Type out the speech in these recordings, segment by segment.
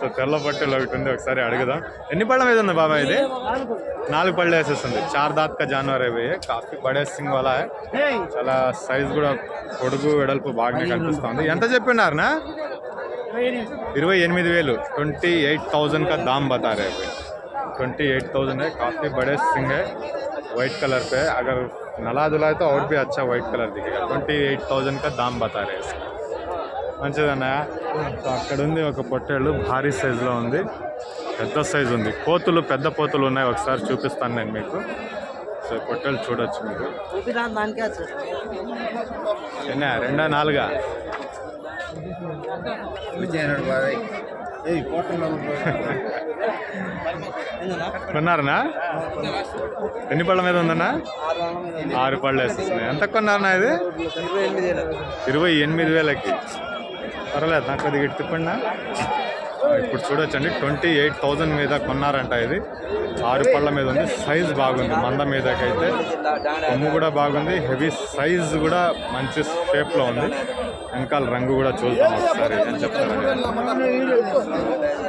So తెల్ల పట్టెలు ఒకటి ఉంది ఒకసారి అడుగుదాం ఎన్ని పళ్ళ మీద ఉంది బాబా ఇది నాలుగు పళ్ళు వేసేస్తుంది చార్ దాత్ కా జానవర్ అవి కాఫీ బడే సింగ్ వాలా హై. చాలా సైజ్ కూడా పొడుగు వెడల్పు బాగానే కనిపిస్తుంది ఎంత చెప్పినారనా ఇరవై ఎనిమిది వేలు ట్వంటీ ఎయిట్ థౌజండ్ का दाम बता रहे हैं ट्वेंटी एट थाउजेंड है काफ़ी बड़े सिंग है वाइट कलर पे अगर नला धुलाए तो और भी अच्छा वाइट कलर दिखेगा ट्वेंटी एट थाउजेंड का दाम बता रहे हैं इसका మంచిదన్న? సో అక్కడ ఉంది ఒక పొట్టేళ్ళు భారీ సైజులో ఉంది. పెద్ద సైజు ఉంది. కోతులు పెద్ద పోతులు ఉన్నాయి. ఒకసారి చూపిస్తాను నేను మీకు. సో పొట్టేళ్ళు చూడొచ్చు మీరు. ఎన్న? రెండా? నాలుగా? కొన్నారనా? ఎన్ని పళ్ళ మీద ఉందన్నా? ఆరు పళ్ళు వేసేస్తున్నాయి ఎంత కొన్నారనా ఇది? ఇరవై ఎనిమిది వేలకి. పర్వాలేదు నాకు కొద్దిగా ఇటు తిప్పండి ఇప్పుడు చూడొచ్చండి ట్వంటీ ఎయిట్ థౌజండ్ మీద కొన్నారంట ఇది. ఆరు పళ్ళ మీద ఉంది సైజ్ బాగుంది మంద మీదకైతే. కొమ్ము కూడా బాగుంది హెవీ సైజ్ కూడా మంచి షేప్లో ఉంది. వెనకాల రంగు కూడా చూద్దాం ఒకసారి ఏం చెప్తారు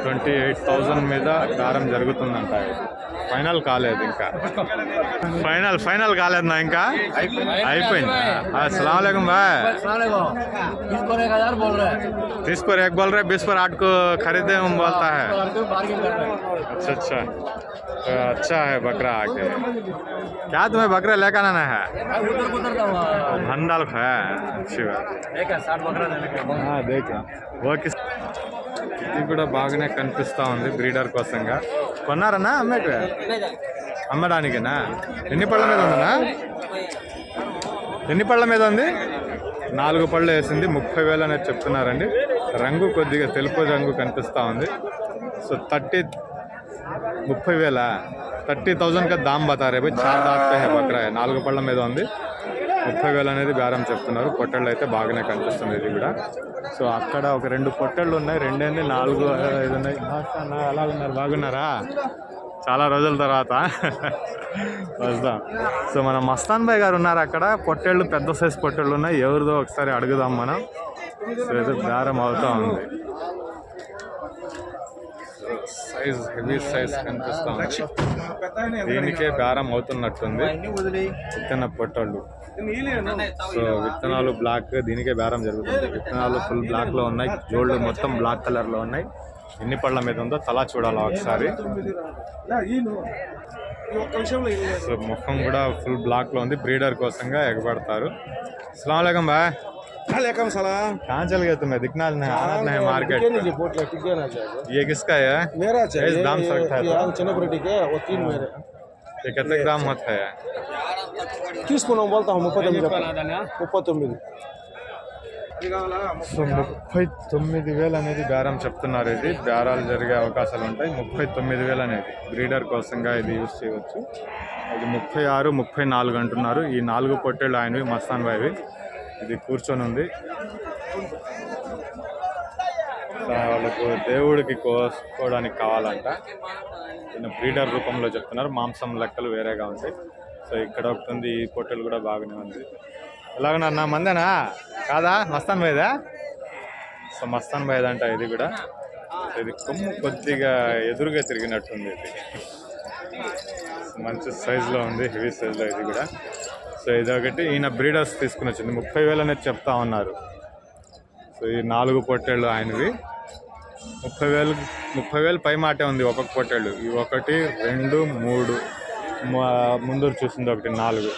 ట్వంటీ ఎయిట్ థౌజండ్ మీద దారం జరుగుతుందంట ఇది. ఫైనల్ కాలేదు ఇంకా ఫైనల్ ఫైనల్ కాలేదు నా ఇంకా అయిపోయింది అస్సలం బాయ్ इसको एक हजार बोल रहे हैं तीस पर एक बोल रहे बीस पर आठ को खरीदे हम बोलता है बार्गेन कर रहे हैं अच्छा अच्छा तो अच्छा है बकरा आके क्या तुम्हें बकरा लेकर आना है उधर उधर का हुआ भंडाल है अच्छी बात एक है साठ बकरा देने का हाँ देखा वो किस ఇది కూడా బాగానే కనిపిస్తా ఉంది బ్రీడర్ కోసంగా కొన్నారన్నా అమ్మేకి అమ్మడానికేనా? ఎన్ని పళ్ళ మీద ఉందన్నా? ఎన్ని పళ్ళ మీద ఉంది? నాలుగు పళ్ళు వేసింది ముప్పై వేలు అనేది చెప్తున్నారండి. రంగు కొద్దిగా తెలుపు రంగు కనిపిస్తూ ఉంది. సో థర్టీ ముప్పై వేల? థర్టీ థౌజండ్ కా దామ్ చాలా భయ్ చార్ బక్రా నాలుగు పళ్ళ మీద ఉంది. ముప్పై వేలు అనేది బేరం చెప్తున్నారు. పొట్టళ్ళు అయితే బాగానే కనిపిస్తుంది ఇది కూడా. సో అక్కడ ఒక రెండు పొట్టళ్ళు ఉన్నాయి. రెండేంది? నాలుగు ఐదు ఉన్నాయి. అన్న ఎలా ఉన్నారు? బాగున్నారా? చాలా రోజుల తర్వాత. వస్తాం. సో మన మస్తాన్ భాయ్ గారు ఉన్నారు అక్కడ. పొట్టేళ్ళు పెద్ద సైజ్ పొట్టేళ్ళు ఉన్నాయి. ఎవరిదో ఒకసారి అడుగుదాం మనం. సో ఇది బేరం అవుతా ఉంది. సైజ్ హెవీ సైజ్ కనిపిస్తా ఉంది. దీనికే బేరం అవుతున్నట్టుంది. చిన్న పొట్టళ్ళు. సో విత్తనాలు బ్లాక్ దీనికే బేరం జరుగుతుంది విత్తనాలు ఫుల్ బ్లాక్ లో ఉన్నాయి జోళ్ళు మొత్తం బ్లాక్ కలర్ లో ఉన్నాయి ఎన్ని పళ్ళ మీద ఉందో తలా చూడాలా ఒకసారి సో ముఖం కూడా ఫుల్ బ్లాక్ లో ఉంది బ్రీడర్ కోసంగా ఎగబడతారు అస్సలం బాయ్ वालेकुम सलाम कहाँ चल गए तुम्हें दिखना नहीं आना नहीं मार्केट टिके नहीं बोट ले टिके ना चाहिए ये किसका है मेरा इस चाहिए दाम से रखा है तो? चनपुरी टिके वो तीन मेरे કેટલાક દામ હતા తీసుకున్నాం ముప్పై తొమ్మిది ముప్పై తొమ్మిది సో ముప్పై తొమ్మిది వేలు అనేది బేరం చెప్తున్నారు ఇది బేరాలు జరిగే అవకాశాలు ఉంటాయి ముప్పై తొమ్మిది వేలు అనేది బ్రీడర్ కోసంగా ఇది యూజ్ చేయవచ్చు అది ముప్పై ఆరు ముప్పై నాలుగు అంటున్నారు ఈ నాలుగు పొట్టేళ్ళు ఆయనవి మస్తాన్ బాయ్వి ఇది కూర్చొని ఉంది వాళ్ళకు దేవుడికి కోసుకోవడానికి కావాలంట బ్రీడర్ రూపంలో చెప్తున్నారు. మాంసం లెక్కలు వేరేగా ఉంటాయి సో ఇక్కడ ఒకటి ఉంది ఈ పొట్టెలు కూడా బాగానే ఉంది. ఎలాగన్నా మందేనా? కాదా? మస్తాన్ బాయ్దా సో మస్తాన్ బాయ్ది అంట ఇది కూడా. ఇది కొమ్ము కొద్దిగా ఎదురుగా తిరిగినట్టుంది ఇది. మంచి సైజులో ఉంది హెవీ సైజులో ఇది కూడా. సో ఇది ఒకటి ఈయన బ్రీడర్స్ తీసుకుని వచ్చింది. ముప్పై వేలు అనేది చెప్తా ఉన్నారు. సో ఈ నాలుగు పొట్టేళ్ళు ఆయనవి. ముప్పై వేలు ముప్పై వేలు పై మాటే ఉంది ఒక్కొక్క పొట్టేళ్ళు. ఇవి ఒకటి రెండు మూడు మా- ముందు చూసింది ఒకటి నాలుగు.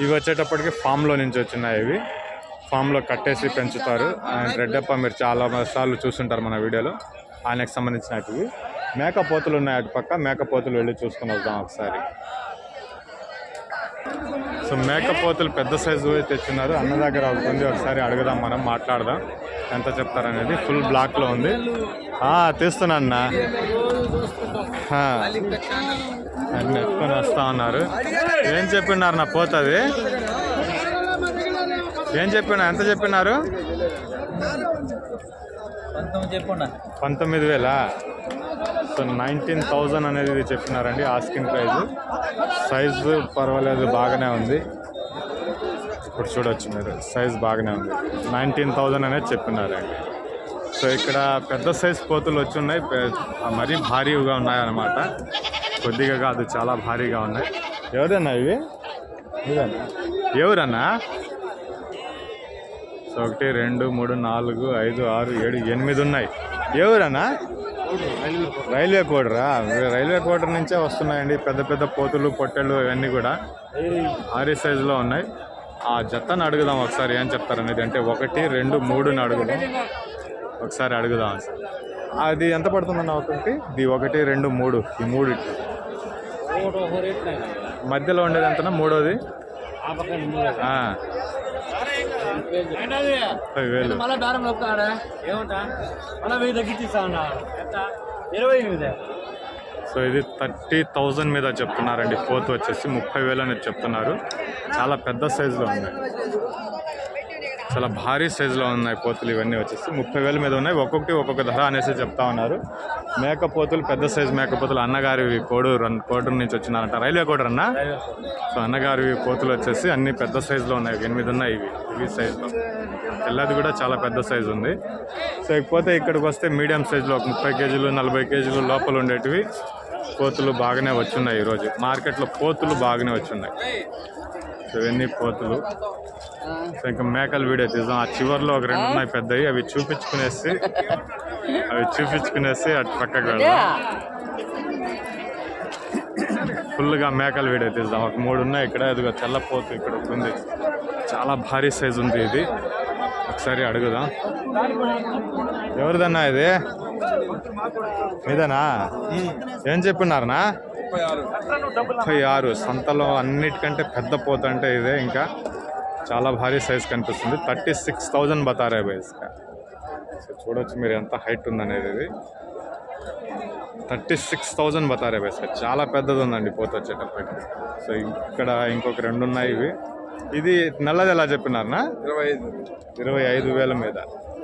ఇవి వచ్చేటప్పటికి ఫామ్లో నుంచి వచ్చినాయి ఇవి. ఫామ్లో కట్టేసి పెంచుతారు. ఆయన రెడ్డప్ప మీరు చాలా సార్లు చూస్తుంటారు మన వీడియోలో. ఆయనకు సంబంధించినవి. మేకపోతులు ఉన్నాయి అటు పక్క మేకపోతులు వెళ్ళి చూసుకుని వద్దాం ఒకసారి. సో మేకపోతులు పెద్ద సైజు తెచ్చున్నారు? అన్న దగ్గర ఉంది ఒకసారి అడుగుదాం మనం మాట్లాడదాం. ఎంత చెప్తారనేది ఫుల్ బ్లాక్లో ఉంది. తీస్తున్నా అన్న. ఎత్తుకొని వస్తా ఉన్నారు. ఏం చెప్పినారు నా పోతుంది? ఏం చెప్పిన? ఎంత చెప్పినారు? పంతొమ్మిది వేల? సో నైన్టీన్ థౌజండ్ అనేది ఇది చెప్పినారండి ఆస్కిన్ ప్రైజ్. సైజు పర్వాలేదు బాగానే ఉంది. ఇప్పుడు చూడొచ్చు మీరు సైజ్ బాగానే ఉంది. నైన్టీన్ థౌజండ్ అనేది చెప్పినారండి. సో ఇక్కడ పెద్ద సైజ్ పోతులు వచ్చి ఉన్నాయి మరీ భారీగా ఉన్నాయి అన్నమాట కొద్దిగా కాదు చాలా భారీగా ఉన్నాయి. ఎవరన్నా ఇవి? ఎవరన్నా? సో ఒకటి రెండు మూడు నాలుగు ఐదు ఆరు ఏడు ఎనిమిది ఉన్నాయి. ఎవరన్నా? రైల్వే కోడరా? రైల్వే కోడర్ నుంచే వస్తున్నాయండి. పెద్ద పెద్ద పోతులు పొట్టెళ్ళు ఇవన్నీ కూడా భారీ సైజులో ఉన్నాయి. ఆ జతను అడుగుదాం ఒకసారి ఏం చెప్తారు అనేది. అంటే ఒకటి రెండు మూడుని అడుగుదాం. ఒకసారి అడుగుదాం అది ఎంత పడుతుందన్న ఒకటి? ఇది ఒకటి రెండు మూడు. ఈ మూడు మధ్యలో ఉండేది ఎంతనా? మూడోది ఆ పక్కన మూడు ఆ, ముప్పై వేలు. మళ్ళీ దారం నొక్కాడా ఏమంటా? మళ్ళీ వెయ్యి తగ్గించిస్తా ఎంత? ఇరవై ఎనిమిది. సో ఇది థర్టీ థౌజండ్ మీద చెప్తున్నారండి. పోతు వచ్చేసి ముప్పై వేలు అనేది చెప్తున్నారు. చాలా పెద్ద సైజులో ఉన్నాయి చాలా భారీ సైజులో ఉన్నాయి పోతులు. ఇవన్నీ వచ్చేసి ముప్పై వేల మీద ఉన్నాయి. ఒక్కొక్కటి ఒక్కొక్క ధర అనేసి చెప్తా ఉన్నారు. మేకపోతులు పెద్ద సైజు మేకపోతులు అన్నగారివి కోడూరు కోడూరు నుంచి వచ్చినారంట. రైల్వే కోడూరు అన్న? సో అన్నగారివి పోతులు వచ్చేసి అన్ని పెద్ద సైజులో ఉన్నాయి. ఎనిమిది ఉన్నాయి ఇవి. ఇవి సైజులో తెల్లది కూడా చాలా పెద్ద సైజు ఉంది. సో ఇకపోతే ఇక్కడికి వస్తే మీడియం సైజులో ఒక ముప్పై కేజీలు నలభై కేజీలు లోపల ఉండేటివి పోతులు బాగానే వచ్చున్నాయి ఈరోజు. మార్కెట్లో పోతులు బాగానే వచ్చున్నాయి. సో ఇవన్నీ పోతులు. సో ఇంకా మేకల వీడియో తీద్దాం. ఆ చివర్లో ఒక రెండు ఉన్నాయి పెద్దవి. అవి చూపించుకునేసి అవి చూపించుకునేసి అటు పక్కకి వెళ్దాం. ఫుల్గా మేకల వీడియో తీద్దాం. ఒక మూడు ఉన్నాయి ఇక్కడ. ఇదిగో తెల్లపోతు ఇక్కడ ఉంది. చాలా భారీ సైజు ఉంది ఇది. ఒకసారి అడుగుదాం. ఎవరిదన్నా ఇది? ఇదేనా ఏం చెప్పినారనా? ముప్పై ఆరు. సంతలో అన్నిటికంటే పెద్ద పోత అంటే ఇదే ఇంకా. చాలా భారీ సైజ్ కనిపిస్తుంది. థర్టీ సిక్స్ థౌజండ్ బతారే బైస్కా సో చూడొచ్చు మీరు ఎంత హైట్ ఉందనేది ఇది. థర్టీ సిక్స్ థౌజండ్ బతారే బైస్కా చాలా పెద్దది ఉందండి పోత వచ్చేటప్పటికి. సో ఇక్కడ ఇంకొక రెండు ఉన్నాయి ఇవి. ఇది నల్లది ఎలా చెప్పినారనా? ఇరవై ఐదు. ఇరవై ఐదు వేల మీద.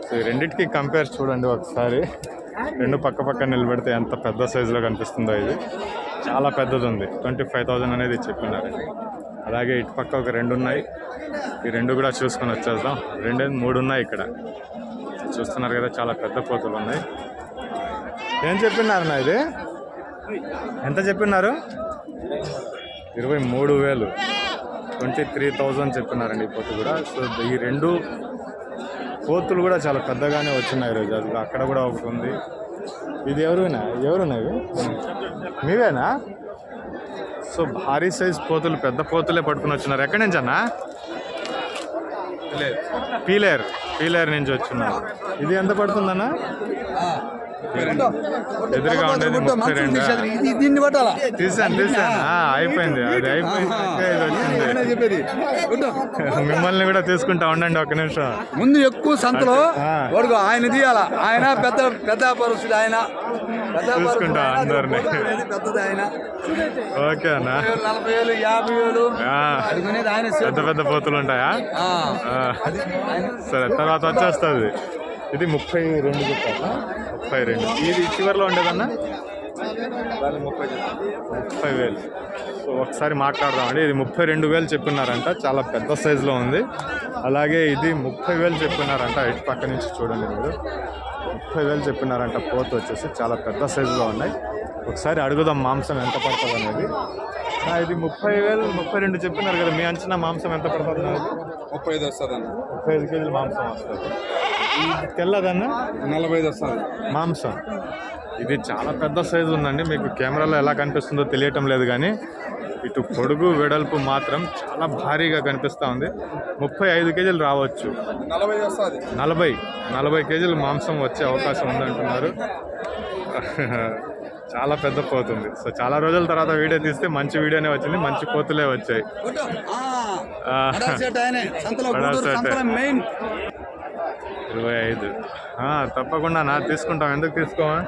సో ఈ రెండింటికి కంపేర్ చూడండి ఒకసారి. రెండు పక్క పక్క నిలబెడితే ఎంత పెద్ద సైజులో కనిపిస్తుందో ఇది. చాలా పెద్దది ఉంది. ట్వంటీ ఫైవ్ థౌజండ్ అనేది చెప్పినారండి అలాగే ఇటు పక్క ఒక రెండు ఉన్నాయి. ఈ రెండు కూడా చూసుకొని వచ్చేద్దాం. రెండు మూడు ఉన్నాయి ఇక్కడ. చూస్తున్నారు కదా చాలా పెద్ద పోతులు ఉన్నాయి. ఏం చెప్పినారన్నా ఇది? ఎంత చెప్పినారు? ఇరవై మూడు వేలు. ట్వంటీ త్రీ థౌజండ్ చెప్పినారండి ఈ పోతు కూడా. సో ఈ రెండు పోతులు కూడా చాలా పెద్దగానే వచ్చినాయి ఈరోజు. అది అక్కడ కూడా ఒకటి ఉంది. ఇది ఎవరునా ఎవరున్నా ఇవి? మీవేనా? సో భారీ సైజ్ పోతులు పెద్ద పోతులే పట్టుకుని వచ్చినారు. ఎక్కడి నుంచి అన్నా? పీలేరు. పీలేరు. నుంచి వచ్చిన్నారు ఇది ఎంత పడుతుందన్నా? ఎదురుగా ఉండేది ముప్పై రెండు? దీన్ని పట్టాలా తీసాను తీసాను. అయిపోయింది అది అయిపోయింది చెప్పేది. మిమ్మల్ని కూడా తీసుకుంటా ఉండండి ఒక నిమిషం. ముందు ఎక్కువ సంతలో. వాడుకో ఆయన తీయాల? ఆయన పెద్ద పెద్ద పరుస్తుడు ఆయన. చూసుకుంటా ఆయన, అందరినీ. చూసుకునేది పెద్దది ఆయన. ఓకే అన్నా. నలభై వేలు యాభై వేలు. పెద్ద పెద్ద పోతులు ఉంటాయా? సరే తర్వాత వచ్చేస్తుంది. ఇది ముప్పై రెండు చెప్పాలా ముప్పై రెండు. ఇది చివరిలో ఉండేదన్నా? ముప్పై వేలు. సో ఒకసారి మాట్లాడదామండి. ఇది ముప్పై రెండు వేలు చెప్పినారంట చాలా పెద్ద సైజులో ఉంది. అలాగే ఇది ముప్పై వేలు చెప్పినారంట ఇటు పక్క నుంచి చూడండి మీరు. ముప్పై వేలు చెప్పినారంట పోతు వచ్చేసి చాలా పెద్ద సైజులో ఉన్నాయి. ఒకసారి అడుగుదాం మాంసం ఎంత పడుతుంది అనేది. ఇది ముప్పై వేలు ముప్పై రెండు చెప్పినారు కదా. మీ అంచనా మాంసం ఎంత పడుతుంది ముప్పై ఐదు వస్తుంది ముప్పై ఐదు కేజీల మాంసం వస్తుంది. తెల్లదన్నా? నలభై ఐదు వస్తుంది మాంసం. ఇది చాలా పెద్ద సైజు ఉందండి. మీకు కెమెరాలో ఎలా కనిపిస్తుందో తెలియటం లేదు కానీ ఇటు పొడుగు వెడల్పు మాత్రం చాలా భారీగా కనిపిస్తూ ఉంది. ముప్పై ఐదు కేజీలు రావచ్చు. నలభై వస్తుంది నలభై నలభై కేజీలు మాంసం వచ్చే అవకాశం ఉందంటున్నారు. చాలా పెద్ద పోతుంది. సో చాలా రోజుల తర్వాత వీడియో తీస్తే మంచి వీడియోనే వచ్చింది. మంచి పోతులే వచ్చాయి. ఇరవై ఐదు. తప్పకుండా నా తీసుకుంటాం. ఎందుకు తీసుకోమా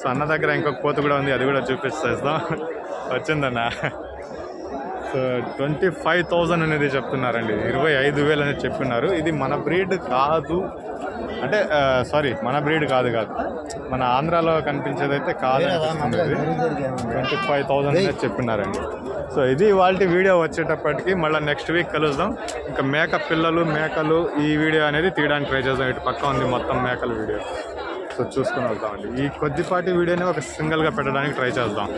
సో అన్న దగ్గర ఇంకొక పోతు కూడా ఉంది. అది కూడా చూపిస్తాం. వచ్చిందన్న. సో ట్వంటీ ఫైవ్ థౌజండ్ అనేది చెప్తున్నారండి. ఇరవై ఐదు వేలు అనేది చెప్తున్నారు ఇది మన బ్రీడ్ కాదు. అంటే సారీ మన బ్రీడ్ కాదు కాదు. మన ఆంధ్రాలో కనిపించేది అయితే కాదు ట్వంటీ ఫైవ్ థౌజండ్ అనేది చెప్పినారండి. సో ఇది వాళ్ళ వీడియో వచ్చేటప్పటికి మళ్ళీ నెక్స్ట్ వీక్ కలుద్దాం. ఇంకా మేక పిల్లలు మేకలు ఈ వీడియో అనేది తీయడానికి ట్రై చేద్దాం. ఇటు పక్క ఉంది మొత్తం మేకల వీడియో. సో చూసుకుని వెళ్తామండి. ఈ కొద్దిపాటి వీడియోని ఒక సింగిల్గా పెట్టడానికి ట్రై చేద్దాం.